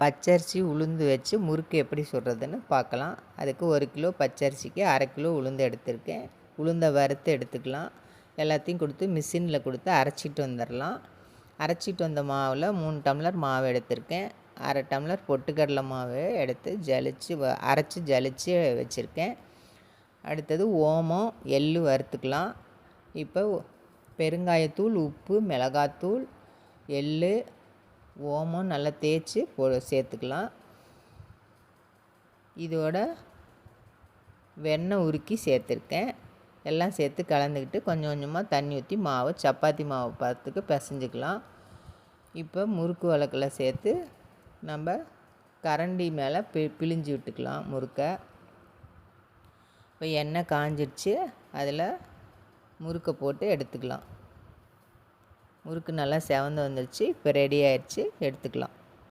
பச்சரிசி உளுந்து வச்சு முறுக்கு எப்படி சுடுறதுன்னு பார்க்கலாம். அதுக்கு ஒரு கிலோ பச்சரிசிக்கு அரை கிலோ உளுந்து எடுத்திருக்கேன். உளுந்தை வறுத்து எடுத்துக்கலாம். எல்லாத்தையும் கொடுத்து மிஷினில் கொடுத்து அரைச்சிட்டு வந்துடலாம். அரைச்சிட்டு வந்த மாவில் மூணு டம்ளர் மாவு எடுத்திருக்கேன். அரை டம்ளர் பொட்டுக்கடலை மாவு எடுத்து ஜலிச்சு வ அரைச்சி ஜலிச்சு வச்சுருக்கேன். அடுத்தது ஓமம் எள் வறுத்துக்கலாம். இப்போ பெருங்காயத்தூள் உப்பு மிளகாத்தூள் எள் ஓமம் நல்லா தேய்ச்சி போ சேர்த்துக்கலாம். இதோட வெண்ணெய் உருக்கி சேர்த்துருக்கேன். எல்லாம் சேர்த்து கலந்துக்கிட்டு கொஞ்சம் கொஞ்சமாக தண்ணி ஊற்றி மாவு சப்பாத்தி மாவு பார்த்துக்கு பிசைஞ்சிக்கலாம். இப்போ முறுக்கு வழக்கில் சேர்த்து நம்ம கரண்டி மேலே பி பிழிஞ்சு விட்டுக்கலாம் முறுக்கை. இப்போ எண்ணெய் காஞ்சிடுச்சு அதில் முறுக்கை போட்டு எடுத்துக்கலாம். முறுக்கு நல்லா செவந்து வந்துருச்சு இப்போ ரெடி ஆயிடுச்சு எடுத்துக்கலாம்.